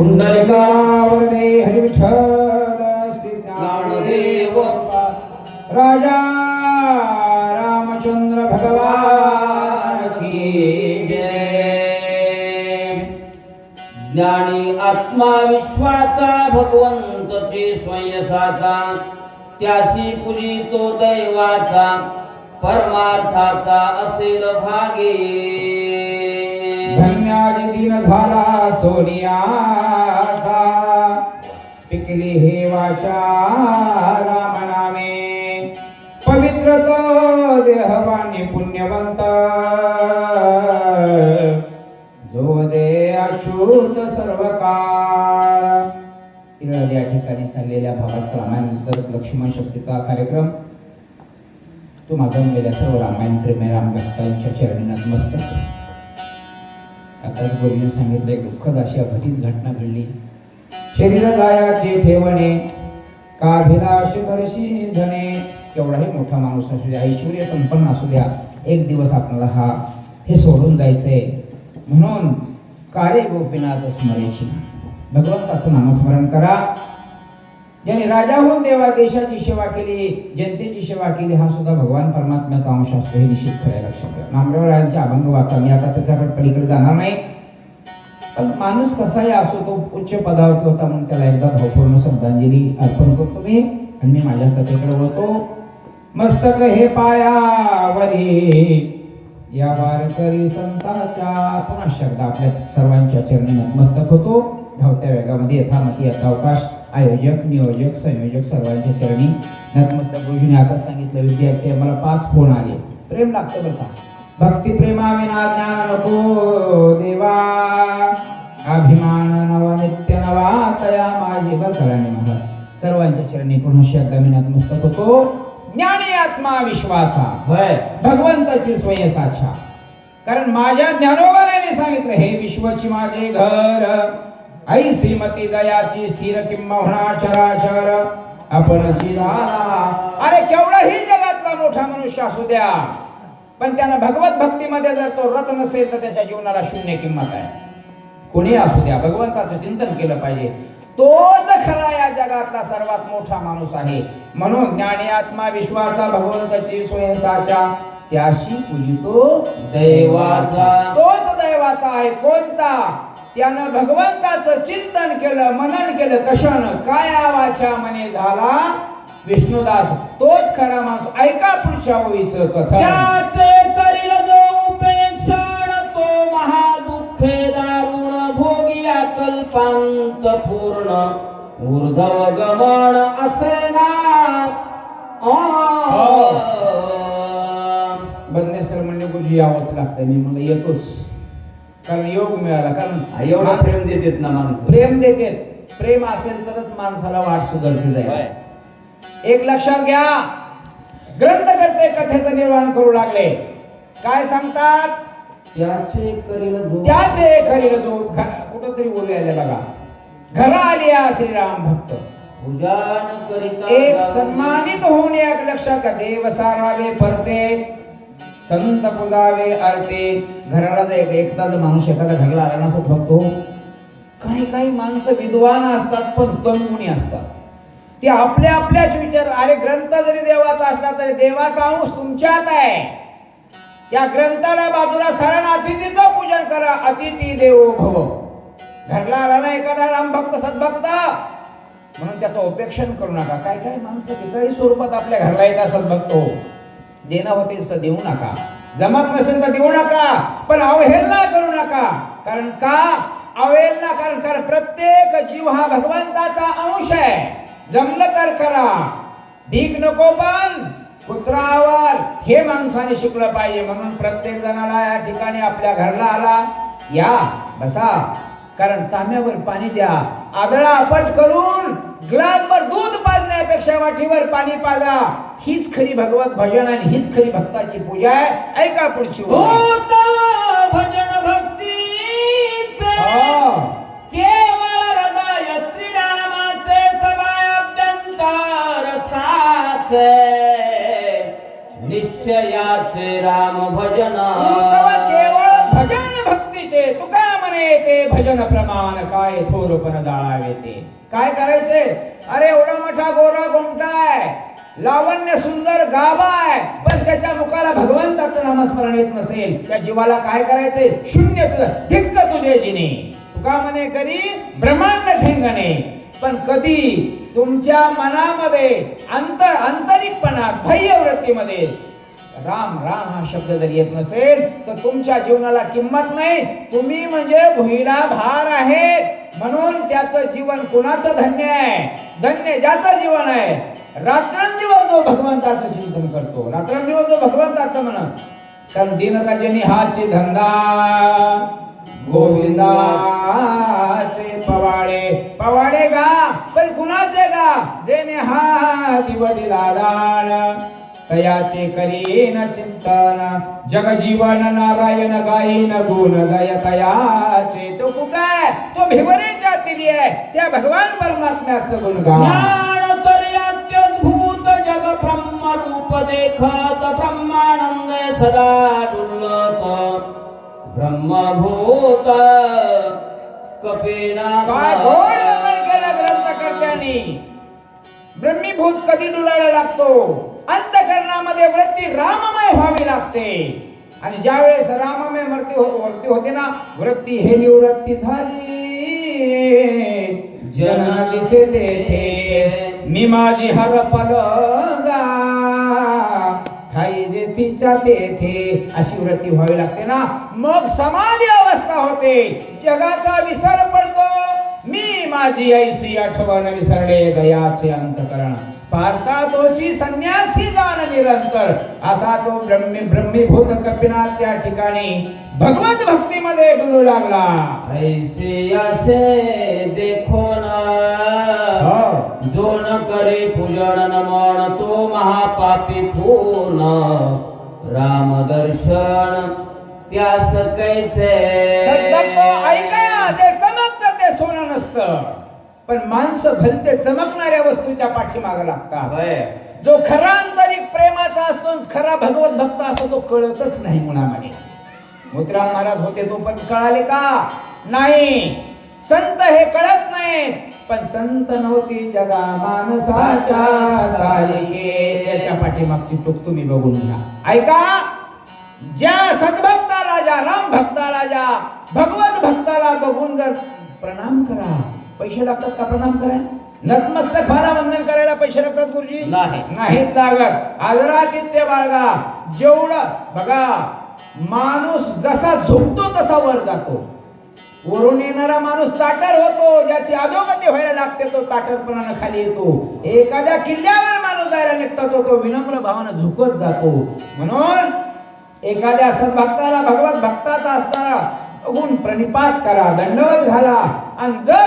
पुंडलिकावरदे हरिविठ्ठल श्री ज्ञानदेव राजा रामचंद्र भगवान की जय। ज्ञानी आत्मा विश्वाचा भगवंतचे स्वयंसाचा त्याशी पूजितो दैवाचा परमार्थाचा असेल भागे। धन्याजी दिन झाला सोनियाचा. पिकली हे वाचा रामनामे. पवित्र तो देहवानी पुण्यवंत. जो दे अच्युत सर्व काळ या ठिकाणी चाललेल्या भावात रामायणानंतर लक्ष्मण शक्तीचा कार्यक्रम. तो माझा गेल्या सर्व रामायण प्रेमी राम भक्तांच्या चरणी नतमस्तक. आताच गोविंद सांगितलं एक दुःखद अशी अघटित घटना घडली. शरीर गायाचे ठेवणे काभिलाष करशी जणे केवढाही मोठा माणूस असू द्या ऐश्वर्य संपन्न असू द्या एक दिवस आपल्याला हा हे सोडून जायचंय. म्हणून कार्य गोपीनाथ स्मरेची भगवंताचं नामस्मरण करा. ज्याने राजा होऊन देवा देशाची सेवा केली जनतेची सेवा केली हा सुद्धा भगवान परमात्म्याचा अंश असतो हे निश्चित करायला लक्षात घ्या नामदेवरायांच्या अभंग वाचा मी आता त्याच्याकडे पलीकडे जाणार नाही. पण माणूस कसाही असो तो उच्च पदावरती होता म्हणून त्याला एकदा भावपूर्ण श्रद्धांजली अर्पण करतो मी आणि मी माझ्या कथेकडे वळतो. मस्तक हे पायावरी. या वारकरी संताच्या पुन्हा शब्द आपल्या सर्वांच्या चरणी नतमस्तक होतो. धावत्या वेगामध्ये यथामती यथावकाश. आयोजक नियोजक संयोजक सर्वांच्या चरणी नतमस्तक गुरुजीने आता सांगितलं विद्यार्थी मला पाच फोन आले. प्रेम लागतं बरं का? भक्ती प्रेमाविना ज्ञान नको देवा. अभिमान नवा नित्य नवा तया माझे बर कराने महाराज? सर्वांच्या चरणी पुन्हा शब्द मी नतमस्तक होतो ज्ञानी आत्मा विश्वाचा. होय. भगवंताची स्वयसाचा कारण माझ्या ज्ञानोबाने सांगितलं हे विश्वची माझे घर. आई श्रीमती दयाची स्थिर किंमहुना चराचर. आपण धारा अरे केवढाही जगातला मोठा मनुष्य असू द्या. पण त्यानं भगवत भक्तीमध्ये जर तो रत नसेल तर त्याच्या जीवनाला शून्य किंमत आहे. कोणी असू द्या भगवंताचं चिंतन केलं पाहिजे. तोच खरा या जगातला सर्वात मोठा माणूस आहे. म्हणून ज्ञानी आत्मा विश्वाचा भगवंताची स्वयंसाच्या त्याशी पूजितो दैवाचा. तोच दैवाचा आहे कोणता? त्यानं भगवंताचं चिंतन केलं मनन केलं कशानं? काय आवाच्या मने झाला? विष्णुदास तोच खरा माणूस. ऐका पुढच्या ओळीचं कथन. त्याचे करील जो उपेक्षण तो महादुःखे दारुण भोगिया कल्पांत पूर्ण ऊर्ध्व गमन असे ना. बदनेश्वर म्हणजे गुरुजी यावंच लागतं मी म्हणलं येतोच. कारण योग मिळाला कारण एवढा प्रेम देतात ना माणसं. प्रेम देते प्रेम असेल तरच माणसाला वाट सुधारती होय. जाईल एक लक्षात घ्या. ग्रंथकर्ते कथेचं निर्माण करू लागले. काय सांगतात? त्याचे करील जो त्याचे खरी जो कुठं तरी आले बघा. घरा आली या श्रीराम भक्त. करिता एक. सन्मानित होऊन एक लक्षात देव सारावे परते. संत पुजावे आरती. घराला जर एक एकदा जर माणूस एखादा घराला आला नसत बघतो. काही काही माणसं विद्वान असतात पण तनगुणी असतात. ते आपल्या आपल्याच विचार अरे ग्रंथ जरी देवाचा असला तरी देवाचा अंश तुमच्यात आहे. त्या ग्रंथाला बाजूला सरण अतिथीचं पूजन करा अतिथी देवो भव. घरला आला ना एखादा रामभक्त सद्भक्त म्हणून त्याचं उपेक्षण करू नका. काय काय माणसं काही स्वरूपात आपल्या घरला येत असत बघतो देणं होते तसं देऊ नका. जमत नसेल तर देऊ नका. पण अवहेलना करू नका. कारण का? अवहेलना कारण कारण प्रत्येक जीव हा भगवंताचा अंश आहे. जमलं तर करा. भीक नको पण कुत्रावर हे माणसाने शिकलं पाहिजे. म्हणून प्रत्येक जणाला या ठिकाणी आपल्या घरला आला. या बसा. कारण तांब्यावर पाणी द्या. आदळा आपट करून ग्लासवर दूध पाजण्यापेक्षा वाटीवर पाणी पाजा. हीच खरी भगवत भजन आणि हीच खरी भक्ताची पूजा आहे. ऐका पुढची हो भजन भक्तीचे हा. केवळ हृदय श्रीरामाचे साचे. निश्चयाचे राम भजन. तव केवळ भजन भक्तीचे. तुका म्हणे ते भजन प्रमाण काय थोरपण जाळावे ते. काय करायचंय अरे एवढा मोठा गोरा आहे. लावण्य सुंदर गाभा आहे. पण त्याच्या मुखाला भगवंताचं नामस्मरण येत नसेल. त्या जीवाला काय करायचंय? शून्य तुझं धिक्क तुझे जिने. तुका म्हणे करी ब्रह्मांड ठेंगणे. पण कधी? तुमच्या मनामध्ये अंतर आंतरिकपणात बाह्यवृत्तीमध्ये राम राम हा शब्द जर येत नसेल तर तुमच्या जीवनाला किंमत नाही. तुम्ही म्हणजे भुईला भार आहे. म्हणून त्याचं जीवन कुणाचं धन्य आहे? धन्य ज्याचं जीवन आहे? रात्रंदिवस जो भगवंताचं चिंतन करतो रात्रंदिवस जो भगवंताचं म्हणा कारण दिनराजनी हाचे धंदा गोविंदाचे पवाडे पवाडे गा पण कुणाचे गा? जेने हा दिव दिला दान तयाचे करीन चिंतन जगजीवन नारायण गायीन गुण जय तयाचे. तो कुठाय तो भिवरेच्या दिली आहे. त्या भगवान परमात्म्याचं गुणगान. रूप देखत ब्रह्मानंद सदा डुल्लत ब्रह्मभूत कपिना काय गोड वर्णन केलं ग्रंथकर्त्यांनी? ब्रह्मीभूत कधी डुलायला लागतो? अंतकरणामध्ये वृत्ती राममय व्हावी लागते. आणि ज्या वेळेस राममय वृत्ती हो- वृत्ती होते ना वृत्ती हे निवृत्ती झाली. जन दिसे तेथे मी माझी हरपल ठाई जेथीच्या तेथे अशी वृत्ती व्हावी लागते ना मग समाधी अवस्था होते. जगाचा विसर पडतो मी माझी ऐसी आठवण विसरले दयाचे अंतकरण. पाहता तोची संन्यासी जाण निरंतर. असा तो ब्रह्मी ब्रह्मीभूत कपिनाथ त्या ठिकाणी भगवत भक्तीमध्ये डुलू लागला. ऐसे असे देखो ना. हो. जो न करे पूजन नमन तो महापापी पूर्ण. राम दर्शन त्यास कैचे ऐका नसतं. पण माणसं भलते चमकणाऱ्या वस्तूच्या पाठीमागे लागतात. जो खरा आंतरिक प्रेमाचा असतो खरा भगवत भक्त असतो तो कळतच नाही मुळामध्ये मोतीराम महाराज होते तो पण कळाले का? नाही. संत हे कळत नाहीत. पण संत नव्हती जगा माणसाच्या त्याच्या पाठीमागची टोक तुम्ही बघून घ्या. ऐका. ज्या सद्भक्ताला ज्या राम भक्ताला ज्या भगवत भक्ताला बघून जर प्रणाम करा. पैसे लागतात का प्रणाम करा? नतमस्तक व्हायला वंदन करायला पैसे लागतात गुरुजी? नाही. नाहीत लागत. आदरातिथ्य बाळगा. जेवढं बघा माणूस जसा झोपतो तसा वर जातो. वरून येणारा माणूस ताटर होतो ज्याची अधोगती व्हायला लागते तो ताटरपणानं खाली येतो. एखाद्या किल्ल्यावर माणूस जायला निघतो तो तो विनम्र भावानं झुकत जातो. म्हणून एखाद्या सद्भक्ताला भगवत भक्ताचा असताना होऊन प्रणिपात करा दंडवत घाला आणि जर